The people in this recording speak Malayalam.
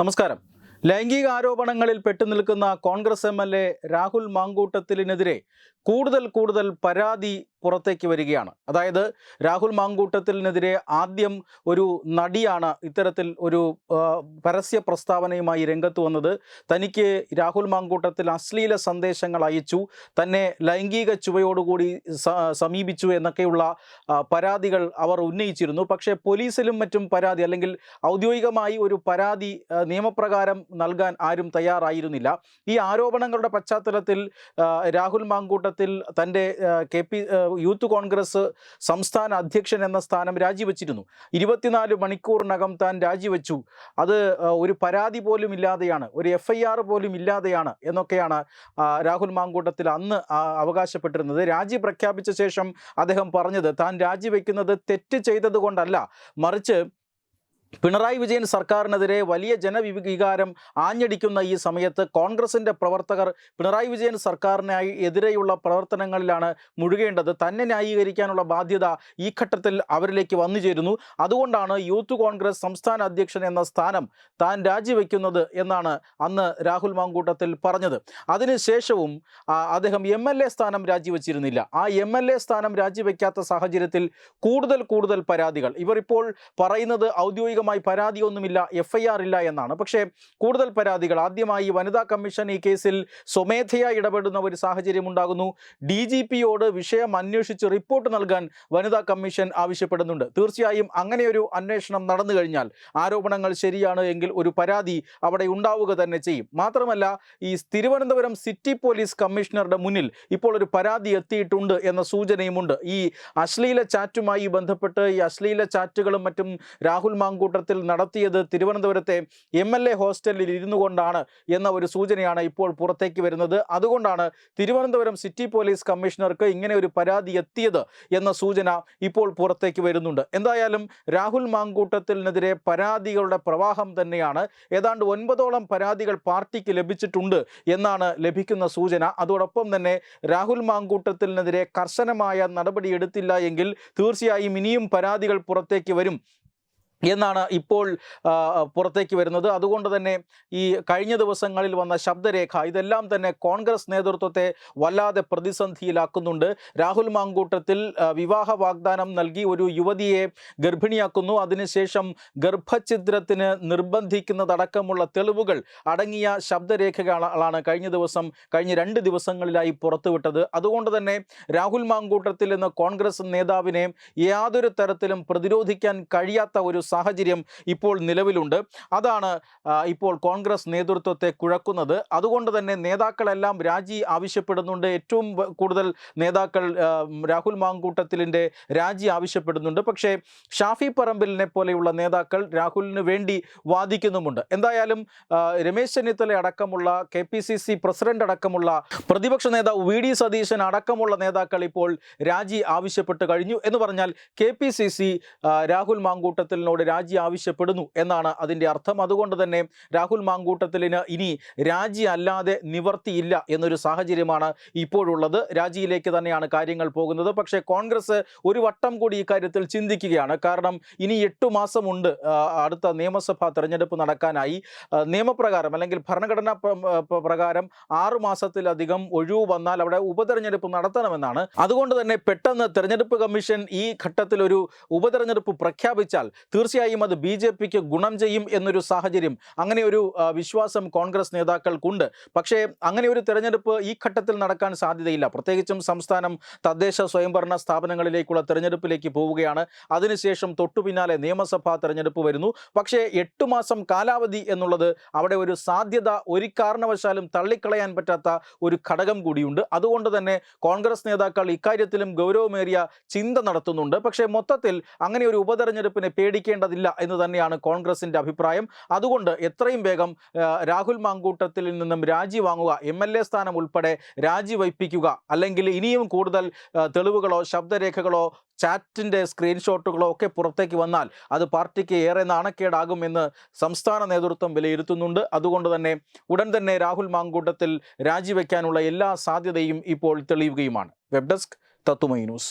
നമസ്കാരം. ലൈംഗിക ആരോപണങ്ങളിൽ പെട്ടുനിൽക്കുന്ന Congress M L A Rahul മാങ്കൂട്ടത്തിലിനെതിരെ കൂടുതൽ കൂടുതൽ പരാതി പുറത്തേക്ക് വരികയാണ്. അതായത് രാഹുൽ മാങ്കൂട്ടത്തിനെതിരെ ആദ്യം ഒരു നടിയാണ് ഇത്തരത്തിൽ ഒരു പരസ്യ പ്രസ്താവനയുമായി രംഗത്ത് വന്നത്. തനിക്ക് രാഹുൽ മാങ്കൂട്ടത്തിൽ അശ്ലീല സന്ദേശങ്ങൾ അയച്ചു. തന്നെ ലൈംഗിക ചുവയോടുകൂടി സമീപിച്ചു എന്നൊക്കെയുള്ള പരാതികൾ അവർ ഉന്നയിച്ചിരുന്നു. പക്ഷേ പോലീസിലും മറ്റും പരാതി അല്ലെങ്കിൽ ഔദ്യോഗികമായി ഒരു പരാതി നിയമപ്രകാരം നൽകാൻ ആരും തയ്യാറായിരുന്നില്ല. ഈ ആരോപണങ്ങളുടെ പശ്ചാത്തലത്തിൽ രാഹുൽ മാങ്കൂട്ടത്തിൽ തന്റെ കെ യൂത്ത് കോൺഗ്രസ് സംസ്ഥാന അധ്യക്ഷൻ എന്ന സ്ഥാനം രാജിവെച്ചിരുന്നു. ഇരുപത്തിനാല് മണിക്കൂറിനകം താൻ രാജിവെച്ചു. അത് ഒരു പരാതി പോലും ഇല്ലാതെയാണ് ഒരു എഫ് പോലും ഇല്ലാതെയാണ് എന്നൊക്കെയാണ് രാഹുൽ മാങ്കൂട്ടത്തിൽ അന്ന് അവകാശപ്പെട്ടിരുന്നത്. രാജി പ്രഖ്യാപിച്ച ശേഷം അദ്ദേഹം പറഞ്ഞത് താൻ രാജിവെക്കുന്നത് തെറ്റ് ചെയ്തതുകൊണ്ടല്ല. മറിച്ച് പിണറായി വിജയൻ സർക്കാരിനെതിരെ വലിയ ജനവികാരം ആഞ്ഞടിക്കുന്ന ഈ സമയത്ത് കോൺഗ്രസിന്റെ പ്രവർത്തകർ പിണറായി വിജയൻ സർക്കാരിനായി എതിരെയുള്ള പ്രവർത്തനങ്ങളിലാണ് മുഴുകേണ്ടത്. തന്നെ ന്യായീകരിക്കാനുള്ള ബാധ്യത ഈ ഘട്ടത്തിൽ അവരിലേക്ക് വന്നു ചേരുന്നു. അതുകൊണ്ടാണ് യൂത്ത് കോൺഗ്രസ് സംസ്ഥാന അധ്യക്ഷൻ എന്ന സ്ഥാനം താൻ രാജിവെക്കുന്നത് എന്നാണ് അന്ന് രാഹുൽ മാങ്കൂട്ടത്തിൽ പറഞ്ഞത്. അതിനുശേഷവും അദ്ദേഹം എം എൽ എ സ്ഥാനം രാജിവെച്ചിരുന്നില്ല. ആ എം എൽ എ സ്ഥാനം രാജിവെക്കാത്ത സാഹചര്യത്തിൽ കൂടുതൽ കൂടുതൽ പരാതികൾ. ഇവർ ഇപ്പോൾ പറയുന്നത് ഔദ്യോഗികമായി പരാതിയൊന്നുമില്ല എഫ് ഐ ആർ ഇല്ല എന്നാണ്. പക്ഷേ കൂടുതൽ പരാതികൾ. ആദ്യമായി വനിതാ കമ്മീഷൻ ഈ കേസിൽ സ്വമേധയാ ഇടപെടുന്ന ഒരു സാഹചര്യം ഉണ്ടാകുന്നു. ഡി ജി പിയോട് വിഷയം അന്വേഷിച്ച് റിപ്പോർട്ട് നൽകാൻ വനിതാ കമ്മീഷൻ ആവശ്യപ്പെടുന്നുണ്ട്. തീർച്ചയായും അങ്ങനെയൊരു അന്വേഷണം നടന്നു കഴിഞ്ഞാൽ ആരോപണങ്ങൾ ശരിയാണ് എങ്കിൽ ഒരു പരാതി അവിടെ ഉണ്ടാവുക തന്നെ ചെയ്യും. മാത്രമല്ല ഈ തിരുവനന്തപുരം സിറ്റി പോലീസ് കമ്മീഷണറുടെ മുന്നിൽ ഇപ്പോൾ ഒരു പരാതി എത്തിയിട്ടുണ്ട് എന്ന സൂചനയുമുണ്ട്. ഈ അശ്ലീല ചാറ്റുമായി ബന്ധപ്പെട്ട് ഈ അശ്ലീല ചാറ്റുകളും മറ്റും രാഹുൽ മാങ്കൂട്ടത്തിൽ നടത്തിയത് തിരുവനന്തപുരത്തെ എം എൽ എ ഹോസ്റ്റലിൽ ഇരുന്നു കൊണ്ടാണ് എന്ന ഒരു സൂചനയാണ് ഇപ്പോൾ പുറത്തേക്ക് വരുന്നത്. അതുകൊണ്ടാണ് തിരുവനന്തപുരം സിറ്റി പോലീസ് കമ്മീഷണർക്ക് ഇങ്ങനെ ഒരു പരാതി എത്തിയത് എന്ന സൂചന ഇപ്പോൾ പുറത്തേക്ക് വരുന്നുണ്ട്. എന്തായാലും രാഹുൽ മാങ്കൂട്ടത്തിനെതിരെ പരാതികളുടെ പ്രവാഹം തന്നെയാണ്. ഏതാണ്ട് ഒൻപതോളം പരാതികൾ പാർട്ടിക്ക് ലഭിച്ചിട്ടുണ്ട് എന്നാണ് ലഭിക്കുന്ന സൂചന. അതോടൊപ്പം തന്നെ രാഹുൽ മാങ്കൂട്ടത്തിനെതിരെ കർശനമായ നടപടി എടുത്തില്ല എങ്കിൽ തീർച്ചയായും ഇനിയും പരാതികൾ പുറത്തേക്ക് വരും. എന്നാണ് ഇപ്പോൾ പുറത്തേക്ക് വരുന്നത്. അതുകൊണ്ട് തന്നെ ഈ കഴിഞ്ഞ ദിവസങ്ങളിൽ വന്ന ശബ്ദരേഖ ഇതെല്ലാം തന്നെ കോൺഗ്രസ് നേതൃത്വത്തെ വല്ലാതെ പ്രതിസന്ധിയിലാക്കുന്നുണ്ട്. രാഹുൽ മാങ്കൂട്ടത്തിൽ വിവാഹ വാഗ്ദാനം നൽകി ഒരു യുവതിയെ ഗർഭിണിയാക്കുന്നു. അതിനുശേഷം ഗർഭഛിദ്രത്തിന് നിർബന്ധിക്കുന്നതടക്കമുള്ള തെളിവുകൾ അടങ്ങിയ ശബ്ദരേഖകളാണ് കഴിഞ്ഞ ദിവസം കഴിഞ്ഞ രണ്ട് ദിവസങ്ങളിലായി പുറത്തുവിട്ടത്. അതുകൊണ്ട് തന്നെ രാഹുൽ മാങ്കൂട്ടത്തിൽ എന്ന കോൺഗ്രസ് നേതാവിനെ യാതൊരു തരത്തിലും പ്രതിരോധിക്കാൻ കഴിയാത്ത ഒരു സാഹചര്യം ഇപ്പോൾ നിലവിലുണ്ട്. അതാണ് ഇപ്പോൾ കോൺഗ്രസ് നേതൃത്വത്തെ കുഴക്കുന്നത്. അതുകൊണ്ട് തന്നെ നേതാക്കളെല്ലാം രാജി ആവശ്യപ്പെടുന്നുണ്ട്. ഏറ്റവും കൂടുതൽ നേതാക്കൾ രാഹുൽ മാങ്കൂട്ടത്തിലിന്റെ രാജി ആവശ്യപ്പെടുന്നുണ്ട്. പക്ഷേ ഷാഫി പറമ്പിലിനെ പോലെയുള്ള നേതാക്കൾ രാഹുലിന് വേണ്ടി വാദിക്കുന്നുമുണ്ട്. എന്തായാലും രമേശ് ചെന്നിത്തല അടക്കമുള്ള K P C C president അടക്കമുള്ള പ്രതിപക്ഷ നേതാവ് വി ഡി സതീശൻ അടക്കമുള്ള നേതാക്കൾ ഇപ്പോൾ രാജി ആവശ്യപ്പെട്ട് കഴിഞ്ഞു. എന്ന് പറഞ്ഞാൽ K P C C Rahul മാങ്കൂട്ടത്തിലിനോട് രാജി ആവശ്യപ്പെടുന്നു എന്നാണ് അതിന്റെ അർത്ഥം. അതുകൊണ്ട് തന്നെ രാഹുൽ മാങ്കൂട്ടത്തിലിന് ഇനി രാജി അല്ലാതെ നിവർത്തിയില്ല എന്നൊരു സാഹചര്യമാണ് ഇപ്പോഴുള്ളത്. രാജിയിലേക്ക് തന്നെയാണ് കാര്യങ്ങൾ പോകുന്നത്. പക്ഷേ കോൺഗ്രസ് ഒരു വട്ടം കൂടി ഇക്കാര്യത്തിൽ ചിന്തിക്കുകയാണ്. കാരണം ഇനി എട്ടു മാസമുണ്ട്. അടുത്ത നിയമസഭാ തെരഞ്ഞെടുപ്പ് നടക്കാനായി. നിയമപ്രകാരം അല്ലെങ്കിൽ ഭരണഘടനാ പ്ര- പ്ര- പ്രകാരം ആറു മാസത്തിലധികം ഒഴിവ് വന്നാൽ അവിടെ ഉപതെരഞ്ഞെടുപ്പ് നടത്തണമെന്നാണ്. അതുകൊണ്ട് തന്നെ പെട്ടെന്ന് തെരഞ്ഞെടുപ്പ് കമ്മീഷൻ ഈ ഘട്ടത്തിൽ ഒരു ഉപതെരഞ്ഞെടുപ്പ് പ്രഖ്യാപിച്ചാൽ തീർച്ചയായും അത് ബി ജെ പിക്ക് ഗുണം ചെയ്യും എന്നൊരു സാഹചര്യം അങ്ങനെ ഒരു വിശ്വാസം കോൺഗ്രസ് നേതാക്കൾക്കുണ്ട്. പക്ഷേ അങ്ങനെ ഒരു തെരഞ്ഞെടുപ്പ് ഈ ഘട്ടത്തിൽ നടക്കാൻ സാധ്യതയില്ല. പ്രത്യേകിച്ചും സംസ്ഥാനം തദ്ദേശ സ്വയംഭരണ സ്ഥാപനങ്ങളിലേക്കുള്ള തെരഞ്ഞെടുപ്പിലേക്ക് പോവുകയാണ്. അതിനുശേഷം തൊട്ടു പിന്നാലെ നിയമസഭാ തെരഞ്ഞെടുപ്പ് വരുന്നു. പക്ഷേ എട്ട് മാസം കാലാവധി എന്നുള്ളത് അവിടെ ഒരു സാധ്യത ഒരു കാരണവശാലും തള്ളിക്കളയാൻ പറ്റാത്ത ഒരു ഘടകം കൂടിയുണ്ട്. അതുകൊണ്ട് തന്നെ കോൺഗ്രസ് നേതാക്കൾ ഇക്കാര്യത്തിലും ഗൗരവമേറിയ ചിന്ത നടത്തുന്നുണ്ട്. പക്ഷേ മൊത്തത്തിൽ അങ്ങനെ ഒരു ഉപതെരഞ്ഞെടുപ്പിനെ പേടിക്കേണ്ടതില്ല എന്ന് തന്നെയാണ് കോൺഗ്രസിന്റെ അഭിപ്രായം. അതുകൊണ്ട് എത്രയും വേഗം രാഹുൽ മാങ്കൂട്ടത്തിൽ നിന്നും രാജി വാങ്ങുക എം എൽ എ സ്ഥാനം ഉൾപ്പെടെ രാജിവയ്പ്പിക്കുക അല്ലെങ്കിൽ ഇനിയും കൂടുതൽ തെളിവുകളോ ശബ്ദരേഖകളോ ചാറ്റിന്റെ സ്ക്രീൻഷോട്ടുകളോ ഒക്കെ പുറത്തേക്ക് വന്നാൽ അത് പാർട്ടിക്ക് ഏറെ നാണക്കേടാകുമെന്ന് സംസ്ഥാന നേതൃത്വം വിലയിരുത്തുന്നുണ്ട്. അതുകൊണ്ട് തന്നെ ഉടൻ തന്നെ രാഹുൽ മാങ്കൂട്ടത്തിൽ രാജിവെക്കാനുള്ള എല്ലാ സാധ്യതയും ഇപ്പോൾ തെളിയുകയുമാണ്. വെബ് ഡെസ്ക് തത്തുമൈ ന്യൂസ്.